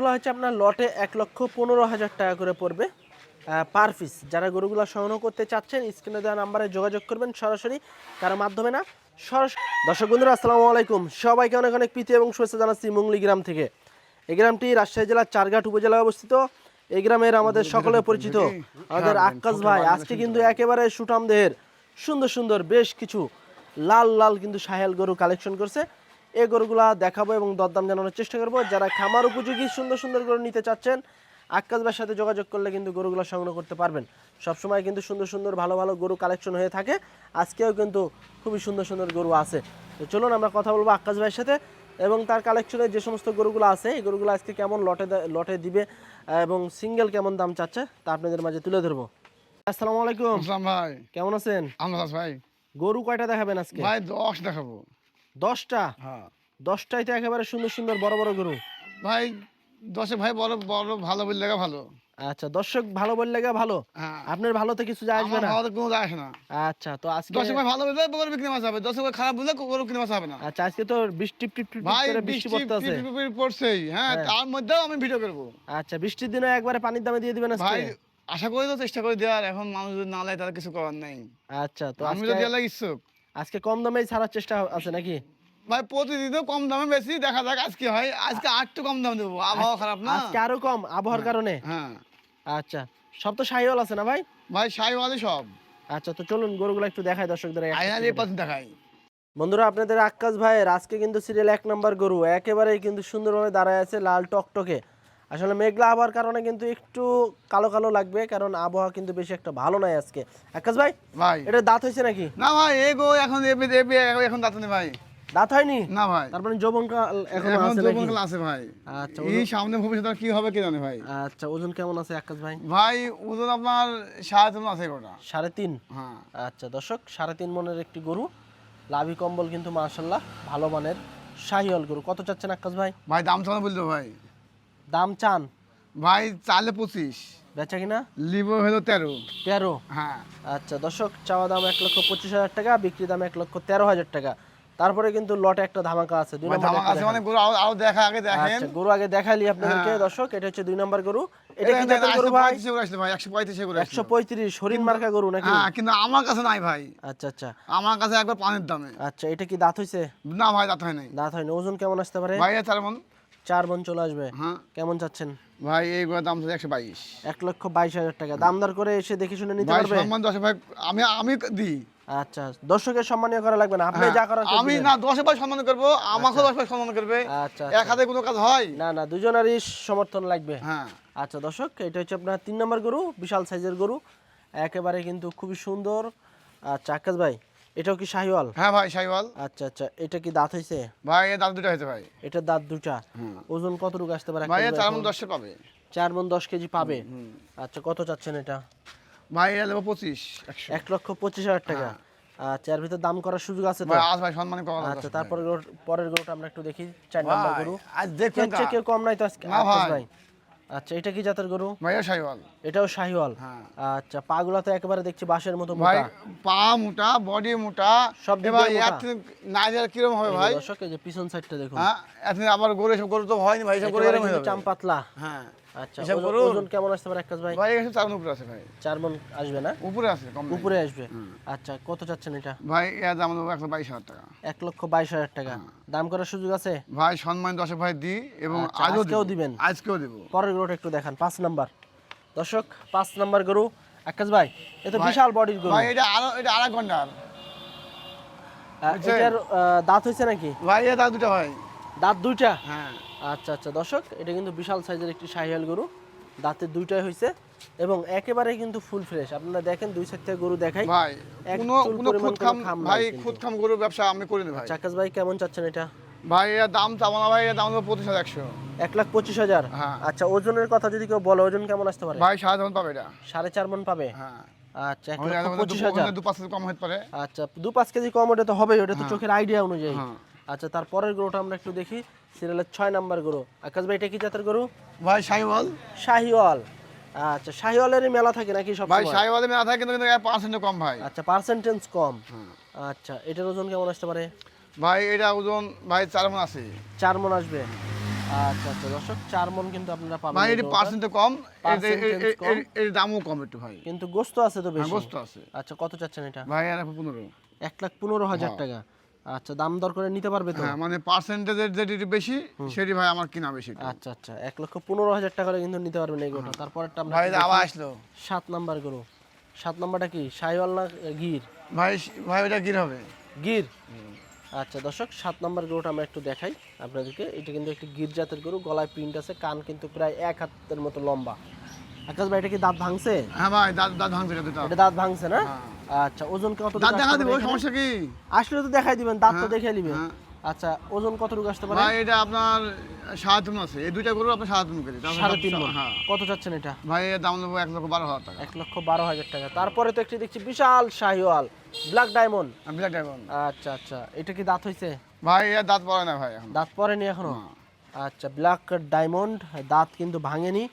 এগুলো হচ্ছে আপনার লটে এক লক্ষ পনেরো হাজার টাকা করে পড়বে। পার পিস যারা গরুগুলো সংগ্রহ করতে চাচ্ছেন স্ক্রিনে দেওয়া নাম্বারে যোগাযোগ করবেন সরাসরি, কারও মাধ্যমে না, সরাসরি দর্শক বন্ধুরা, আসসালামু আলাইকুম। সবাইকে অনেক অনেক প্রীতি এবং শুভেচ্ছা জানাচ্ছি মুংলি গ্রাম থেকে। এই গ্রামটি রাজশাহী জেলার চারঘাট উপজেলায় অবস্থিত। এই গ্রামের আমাদের সকলে পরিচিত। আমাদের আক্কাস ভাই, আজকে কিন্তু একেবারে সুঠাম দেহের সুন্দর সুন্দর বেশ কিছু লাল লাল কিন্তু সাহেল গরু কালেকশন করছে। এই গরুগুলা দেখাবো এবং দরদাম জানানোর চেষ্টা করব। যারা খামার উপযোগী সুন্দর সুন্দর গরু নিতে চাচ্ছেন আক্কাস ভাইয়ের সাথে যোগাযোগ করলে কিন্তু গরুগুলো সংগ্রহ করতে পারবেন। সবসময় কিন্তু সুন্দর সুন্দর ভালো ভালো গরু কালেকশন হয়ে থাকে। আজকেও কিন্তু খুবই সুন্দর সুন্দর গরু আছে। তো চলুন আমরা কথা বলব আক্কাস ভাইয়ের সাথে এবং তার কালেকশনে যে সমস্ত গরুগুলো আছে এই গরুগুলো আজকে কেমন লটে লটে দিবে এবং সিঙ্গেল কেমন দাম চাচ্ছে তা আপনাদের মাঝে তুলে ধরবো। আসসালামু আলাইকুম। ভাই। কেমন আছেন? ভাই। গরু কয়টা দেখাবেন আজকে? ভাই দশ দেখাবো। দশটা? হ্যাঁ। দশটাই তো একেবারে সুন্দর সুন্দর বড় বড় গরু। ভাই দশে ভাই বড় বড় ভালো বললে ভালো। আচ্ছা দর্শক ভালো বললে গা ভালো? হ্যাঁ। আপনার ভালোতে কিছু যায় আসবে আমার না? ভালো কোনো যায় আসে না। আচ্ছা তো আজকে দশে ভাই ভালো বললে গরু বিক্রি মাছ হবে। দশে ভাই খারাপ বললে গরু কিনে মাছ হবে না। আচ্ছা আজকে তো বৃষ্টি টিপ টিপ করে বৃষ্টি বৃষ্টি পড়তে আছে টিপ টিপ পড়ছেই। হ্যাঁ হ্যাঁ। তার মধ্যেও আমি ভিডিও করব। আচ্ছা বৃষ্টির দিনে একবারে পানির দামে দিয়ে দিবেন আজকে? ভাই আশা করি তো চেষ্টা করে দেওয়ার। এখন মানুষ যদি না লাই তার কিছু করার নেই। আচ্ছা তো আমি তো আজকে দেওয়ার লাগে ইচ্ছুক। আজকে কম দামেই ছাড়ার চেষ্টা আছে নাকি? ভাই প্রতিদিনও কম দামে বেশি দেখা যাক আজকে হয়। আজকে একটু কম দাম দেবো। আবহাওয়া খারাপ না? আজকে আরও কম আবহাওয়ার কারণে? হ্যাঁ। আচ্ছা সব তো সাইওয়াল আছে না ভাই? ভাই সাই ওয়ালে সব। আচ্ছা তো চলুন গরুগুলো একটু দেখাই দর্শকদের এক আইনা এক। দিয়ে দেখাই। বন্ধুরা আপনাদের আক্কাস ভাইয়ের আজকে কিন্তু সিরিয়াল এক নম্বর গরু। একেবারেই কিন্তু সুন্দরভাবে দাঁড়ায় আছে লাল টকটকে। আসলে মেঘলা আবহাওয়ার কারণে কিন্তু একটু কালো কালো লাগবে কারণ আবহাওয়া কিন্তু বেশি একটা ভালো নয় আজকে। আক্কাস ভাই ভাই। এটা দাঁত হয়েছে নাকি? না ভাই এগো এখন এবে এবে এখন দাঁত নেই ভাই। দাঁত হয়নি? না ভাই। তারপরে যৌবন কাল এখন আছে নাকি? যৌবনকাল আছে ভাই। আচ্ছা এই সামনে ভবিষ্যতে কি হবে কি জানে ভাই। আচ্ছা ওজন কেমন আছে আক্কাস ভাই? ভাই ওজন আপনার সাড়ে তিন আছে গোটা সাড়ে তিন? হ্যাঁ। আচ্ছা দর্শক সাড়ে তিন মনের একটি গরু লাভি কম্বল কিন্তু মার্শাল্লাহ ভালো মানের শাহিওয়াল গরু। কত চাচ্ছেন আক্কাস ভাই? ভাই দাম চালানো বলতো ভাই। দাম চান? ভাই চালে পঁচিশ। বেচা কিনা? লিবো হলো তেরো। তেরো? হ্যাঁ। আচ্ছা দর্শক চাওয়া দাম এক লক্ষ পঁচিশ হাজার টাকা বিক্রি দাম এক লক্ষ তেরো হাজার টাকা। তারপরে কিন্তু লটে একটা ধামাকা আছে দুই নম্বর আছে মানে গরু দেখা আগে দেখেন। আচ্ছা গরু আগে দেখাইলি আপনাদেরকে হ্যাঁ। দর্শক এটা হচ্ছে দুই নম্বর গরু। এটা কি এটা জাতের গরু ভাই পঁয়ত্রিশে করে আসলে ভাই একশো পঁয়ত্রিশে করে একশো পঁয়ত্রিশ হরিণ মার্কা গরু নাকি? হ্যাঁ কিন্তু আমার কাছে নাই ভাই। আচ্ছা আচ্ছা। আমার কাছে একবার পানির দামে। আচ্ছা এটা কি দাঁত হয়েছে না ভাই দাঁত হয় নাই। দাঁত হয়নি ওজন কেমন আসতে পারে? ভাই এ তার মন চার মন চলে আসবে। হ্যাঁ। কেমন চাচ্ছেন? ভাই এই গোড়ার দাম একশো বাইশ। এক লক্ষ বাইশ হাজার টাকা। দামদার করে এসে দেখে শুনে নিতে পারবে? সম্মান দশে ভাই আমি আমি দিই। আচ্ছা দর্শকের সম্মানীয় করা লাগবে না। আপনি হ্যাঁ, যা করার আমি না দশে ভাই সম্মান করব আমাকে দশ ভাই সম্মান করবে। আচ্ছা এক হাতে কোনো কাজ হয়? না না দুজনেরই সমর্থন লাগবে। হ্যাঁ। আচ্ছা দর্শক এটা হচ্ছে আপনার তিন নম্বর গরু বিশাল সাইজের গরু। একেবারে কিন্তু খুবই সুন্দর। আচ্ছা আকাশ ভাই এটাও কি শাহিওয়াল? হ্যাঁ ভাই সাইওয়াল আচ্ছা আচ্ছা এটা কি দাঁত হয়েছে ভাই এর দাম দুটো হয়েছে ভাই। এটার দাঁত দুটা? ওজন কতটুকু আসতে পারে? ভাই চার? মন দশে পাবে। চার মন দশ কেজি পাবে? আচ্ছা কত চাচ্ছেন এটা? ভাই এর নেব পঁচিশ এক লক্ষ পঁচিশ হাজার টাকা। আচ্ছা এর ভিতরে দাম করার সুযোগ আছে তো? আজ ভাই সম্মান করা আচ্ছা তারপরে পরের গরুটা আমরা একটু দেখি। চার নম্বর গরু। আজ দেখুন কেউ কম নাই তো আজকে ভাই। ভাই আচ্ছা এটা কি জাতের গরু? ভাইয়া শাহিওয়াল। এটাও শাহিওয়াল? হ্যাঁ। আচ্ছা পাগুলা তো একেবারে দেখছি বাঁশের মতো ভাই মোটা পা মোটা বডি মোটা সব দিয়ে নাইজার কিরম হবে ভাই? দর্শক এই যে পিছন সাইডটা দেখুন। হ্যাঁ আবার গরু সব গরু তো হয়নি ভাই সব গরু এরকম চাম পাতলা হ্যাঁ। আচ্ছা ওজন- কেমন আসতে পারে আকাশ ভাই? ভাই এসব চার উপরে আছে ভাই। চার মন আসবে না? উপরে আছে কম উপরে আসবে? আচ্ছা কত চাচ্ছেন এটা? ভাই এর দাম দেবো একশো বাইশ হাজার টাকা। এক লক্ষ বাইশ হাজার টাকা। দাম করার সুযোগ আছে? ভাই সম্মান দশে ভাই দিই এবং আচ্ছা, আজকেও দিবেন? আজকেও দেবো। পরের গরুটা একটু দেখান পাঁচ নাম্বার। দর্শক পাঁচ নাম্বার গরু। আকাশ ভাই এ বিশাল বডির গরু। ভাই এটা আরও এটা আরেক ঘণ্টার এটার দাঁত হয়েছে নাকি? ভাই এ তার দুটো ভাই দাঁত দুইটা? হ্যাঁ। আচ্ছা আচ্ছা। দর্শক এটা কিন্তু বিশাল সাইজের একটি শাহিয়াল গরু। দাঁতের দুইটাই হয়েছে এবং একেবারে কিন্তু ফুল ফ্রেশ আপনারা দেখেন দুই সাইড থেকে গরু দেখাই। ভাই কোনো কোনো খুদ খাম ভাই। খুদ খাম গরুর ব্যবসা আমি করি না ভাই। চাকাস ভাই কেমন চাচ্ছেন এটা? ভাই এর দাম চাবো না ভাই এর দাম দেবো পঁচিশ হাজার একশো। এক লাখ পঁচিশ হাজার? হ্যাঁ। আচ্ছা ওজনের কথা যদি কেউ বলে ওজন কেমন আসতে পারে? ভাই সাড়ে দাম পাবে এটা। সাড়ে চার মন পাবে? হ্যাঁ। আচ্ছা এক লক্ষ পঁচিশ হাজার। দু পাঁচ কম হতে পারে। আচ্ছা দু পাঁচ কেজি কম ওটা তো হবেই ওটা তো চোখের আইডিয়া অনুযায়ী। হ্যাঁ। আচ্ছা তারপরের গরুটা আমরা একটু দেখি। সিরিয়ালের ছয় নাম্বার গরু। আকাশ ভাই এটা কি জাতের গরু? ভাই সাইওয়াল শাহিওয়াল। আচ্ছা শাহিওয়ালেরই মেলা থাকে নাকি সব ভাই সাইওয়ালে মেলা থাকে কিন্তু পার্সেন্ট কম ভাই। আচ্ছা পার্সেন্টেজ কম। হ্যাঁ। আচ্ছা এটার ওজন কেমন আসতে পারে? ভাই এটা ওজন ভাই চার মন আছে। চার মন আসবে? আচ্ছা আচ্ছা দর্শক চার মন কিন্তু আপনারা পাবেন ভাই এটি। পার্সেন্টে কম। এর- এর- এর-। এর- এর দামও কম একটু ভাই। কিন্তু গোস্ত আছে তো হ্যাঁ বেশি? গোস্ত আছে। আচ্ছা কত চাচ্ছেন এটা? ভাই আর এখন পনেরো। এক লাখ পনেরো হাজার টাকা। আচ্ছা দাম দর করে নিতে পারবে তো? হ্যাঁ মানে পার্সেন্টেজের যেটি বেশি সেটি ভাই আমার কিনা বেশি আচ্ছা আচ্ছা। এক লক্ষ পনেরো হাজার টাকা কিন্তু নিতে পারবেন এই গরুটা। তারপরটা আমরা ভাই আবার আসলো। সাত নাম্বার গরু। সাত নাম্বারটা কি? সাইওয়াল না গির? ভাই ভাই ওটা কি হবে। গির? আচ্ছা দর্শক সাত নাম্বার গরুটা আমরা একটু দেখাই আপনাদেরকে। এটা কিন্তু একটি গির জাতের গরু গলায় প্রিন্ট আছে কান কিন্তু প্রায় এক হাতের মতো লম্বা। আকাশ ভাই এটা কি দাঁত ভাঙছে? হ্যাঁ ভাই দাঁত দাঁত ভাঙছে এটা এটা দাঁত ভাঙছে না? হ্যাঁ। আচ্ছা ওজন কত দাঁত দেখা দিব সমস্যা কি? আসলে তো দেখাই দিবেন দাঁত তো দেখে নিবেন হ্যাঁ। আচ্ছা ওজন কতটুকু আসতে পারে? ভাই এটা আপনার আছে। এই দুইটা গরু আপনার তারপর সাড়ে তিন। হ্যাঁ। কত চাচ্ছেন এটা? ভাই এর দাম নেব এক লক্ষ বারো হাজার টাকা। এক লক্ষ বারো হাজার টাকা। তারপরে তো একটি দেখছি বিশাল Sahiwal black diamond black diamond আচ্ছা আচ্ছা। এটা কি দাঁত হইছে? ভাই এর দাঁত পড়ে না ভাই এখন। দাঁত পড়েনি এখনও? আচ্ছা ব্ল্যাক ডায়মন্ড দাঁত কিন্তু ভাঙেনি।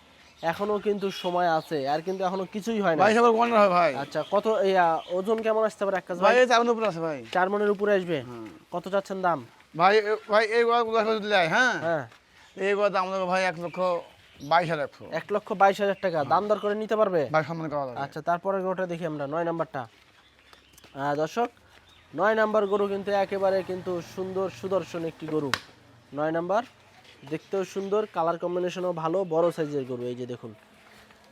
এখনও কিন্তু সময় আছে আর কিন্তু এখনও কিছুই হয় না। ভাই সবার ওয়ান্ডার হয় ভাই। আচ্ছা কত এই ওজন কেমন আসতে পারে একটা ভাই ভাই? এই চার উপর আছে ভাই। চার মনের উপরে আসবে? কত চাচ্ছেন দাম? ভাই ভাই এই গরু দিলে হ্যাঁ? হ্যাঁ। এই গরু দাম ভাই এক লক্ষ বাইশ হাজার এক লক্ষ বাইশ হাজার টাকা। দাম দর করে নিতে পারবে? ভাই সম্মান করা আচ্ছা তারপরে গরুটা দেখি আমরা নয় নাম্বারটা। দর্শক নয় নাম্বার গরু কিন্তু একেবারে কিন্তু সুন্দর সুদর্শন একটি গরু। নয় নাম্বার দেখতেও সুন্দর কালার কম্বিনেশনও ভালো বড় সাইজের গরু এই যে দেখুন।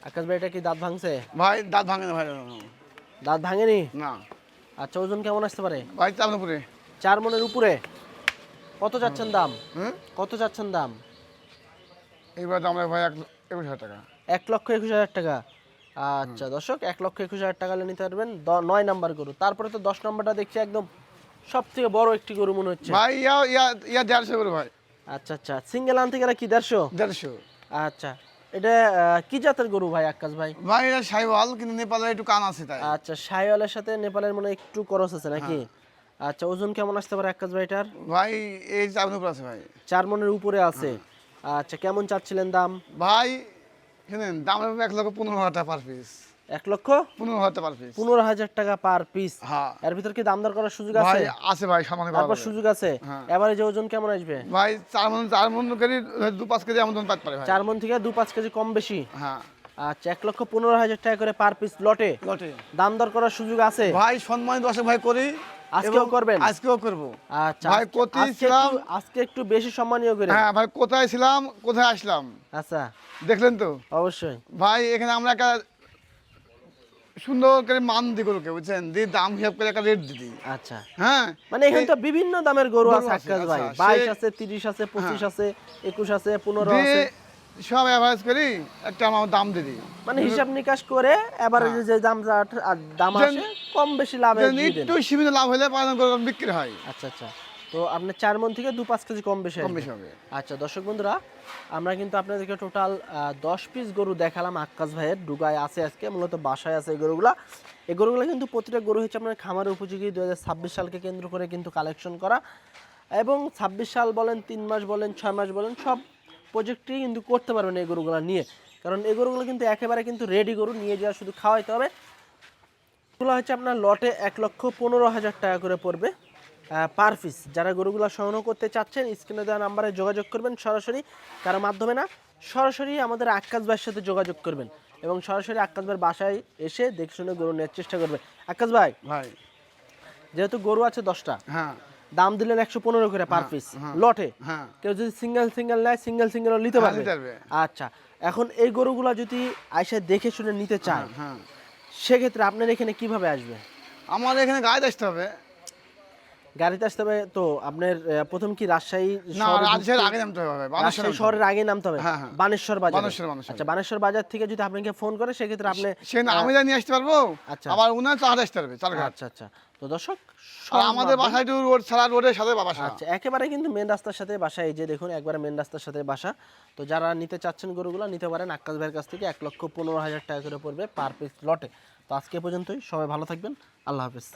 আকাশ ভাই এটা কি দাঁত ভাঙছে? ভাই দাঁত ভাঙে না ভাই দাঁত ভাঙেনি? না। আচ্ছা ওজন কেমন আসতে পারে? ভাই চার উপরে। চার মনের উপরে? কত যাচ্ছেন দাম? হুম? কত যাচ্ছেন দাম? এইবার দাম ভাই এক একুশ হাজার টাকা। এক লক্ষ একুশ হাজার টাকা। আচ্ছা দর্শক এক লক্ষ একুশ হাজার টাকা নিতে পারবেন নয় নাম্বার গরু। তারপরে তো দশ নম্বরটা দেখছি একদম সব থেকে বড় একটি গরু মনে হচ্ছে। ভাই ইয়া ইয়া ইয়া দেড়শো গরু ভাই। আচ্ছা আচ্ছা। সিঙ্গেল আনতে গেলে কি দেড়শো? দেড়শো। আচ্ছা। এটা কি জাতের গরু ভাই আকাশ ভাই? ভাই এটা সাইওয়াল কিন্তু নেপালে একটু কান আছে তাই। আচ্ছা সাইওয়ালের সাথে নেপালের মনে একটু করস আছে নাকি? আচ্ছা ওজন কেমন আসতে পারে আকাশ ভাই এটার? ভাই এই চার উপর আছে ভাই। চার মনের উপরে আছে। আচ্ছা কেমন চাচ্ছিলেন দাম? ভাই শুনেন দাম এক লক্ষ পনেরো হাজার টাকা পার পিস এক লক্ষ পনেরো হাজার পার পিস পনেরো হাজার টাকা পার পিস হ্যাঁ। এর ভিতর কি দাম দর করার সুযোগ আছে? আছে ভাই সম্মান করা তারপর সুযোগ আছে? হ্যাঁ। এবারে যে ওজন কেমন আসবে? ভাই চার মন চার মন কেজি দু পাঁচ কেজি এমন পারে চার মন থেকে দু পাঁচ কেজি কম বেশি? হ্যাঁ। আচ্ছা এক লক্ষ পনেরো হাজার টাকা করে পার পিস লটে। লটে। দাম দর করার সুযোগ আছে? ভাই সম্মান ভাই করি। আজকেও করবেন? আজকেও করব। আচ্ছা ভাই, কোথায় ছিলাম? আজকে একটু বেশি সম্মানীয় করে। হ্যাঁ ভাই কোথায় ছিলাম? কোথায় আসলাম? আচ্ছা। দেখলেন তো? অবশ্যই। ভাই এখানে আমরা একটা সুন্দর করে মান দিই গরুকে বুঝছেন? দিয়ে দাম হিসাব করে একটা রেট দিই আচ্ছা। হ্যাঁ? মানে এখানে তো বিভিন্ন দামের গরু আছে আকাশ ভাই। আচ্ছা, বাইশ আছে তিরিশ আছে পঁচিশ আছে একুশ আছে পনেরো আছে। সব অ্যাভারেজ করি একটা আমার দাম দিয়ে দিই মানে হিসাব নিকাশ করে এবারে যে দাম যা- দাম হ্যাঁ। আসে কম বেশি লাভে একটু সীমিত লাভ হলে পালন করে বিক্রি হয়। আচ্ছা আচ্ছা। তো আপনার চার মন থেকে দু পাঁচ কেজি কম বেশি কম বেশি হবে। আচ্ছা দর্শক বন্ধুরা আমরা কিন্তু আপনাদেরকে টোটাল দশ পিস গরু দেখালাম আক্কাস ভাইয়ের। ডুগায় আছে আজকে মূলত বাসায় আছে এই গরুগুলা। এই গরুগুলো কিন্তু প্রতিটা গরু হচ্ছে আপনার খামার উপযোগী। দু হাজার ছাব্বিশ সালকে কেন্দ্র করে কিন্তু কালেকশন করা। এবং ছাব্বিশ সাল বলেন তিন মাস বলেন ছয় মাস বলেন সব প্রজেক্টই কিন্তু করতে পারবেন এই গরুগুলো নিয়ে। কারণ এই গরুগুলো কিন্তু একেবারে কিন্তু রেডি গরু নিয়ে যাওয়া শুধু খাওয়াইতে হবে। এগুলো হচ্ছে আপনার লটে এক লক্ষ পনেরো হাজার টাকা করে পড়বে। পার পিস যারা গরুগুলো সংগ্রহ করতে চাচ্ছেন স্ক্রিনে দেওয়া নাম্বারে যোগাযোগ করবেন সরাসরি। কারও মাধ্যমে না সরাসরি আমাদের আক্কাস ভাইয়ের সাথে যোগাযোগ করবেন এবং সরাসরি আক্কাস ভাইয়ের বাসায় এসে দেখে শুনে গরু নেওয়ার চেষ্টা করবেন। আক্কাস ভাই ভাই। যেহেতু গরু আছে দশটা হ্যাঁ। দাম দিলেন একশো পনেরো করে পার পিস লটে। হ্যাঁ। কেউ যদি সিঙ্গেল সিঙ্গেল নেয় সিঙ্গেল সিঙ্গেল নিতে হ্যাঁ, পারবে। আচ্ছা এখন এই গরুগুলো যদি আইসা দেখে শুনে নিতে চায় হ্যাঁ সেক্ষেত্রে আপনার এখানে কীভাবে আসবে? আমার এখানে গায়ে আসতে হবে। গাড়িতে আসতে হবে তো আপনার প্রথম কি রাজশাহী না রাজশাহীর আগে নামতে হবে রাজশাহী শহরের আগে নামতে হবে হ্যাঁ, হ্যাঁ। বানেশ্বর বাজার বানেশ্বর, বানেশ্বর। আচ্ছা বানেশ্বর বাজার থেকে যদি আপনাকে ফোন করে সেক্ষেত্রে আপনি। আমি নিয়ে আসতে পারব আচ্ছা। আবার উনার আসতে পারবে আচ্ছা আচ্ছা তো দর্শক আমাদের একটু রোড ছাড়া রোডের সাথে বাসা আচ্ছা একেবারে কিন্তু মেন রাস্তার সাথে বাসা এই যে দেখুন একবারে মেন রাস্তার সাথে বাসা তো যারা নিতে চাচ্ছেন গরুগুলো নিতে পারেন আক্কাস ভাইয়ের কাছ থেকে এক লক্ষ পনেরো হাজার টাকা করে পড়বে পার পিস লটে তো আজকে পর্যন্তই সবাই ভালো থাকবেন আল্লাহ হাফেজ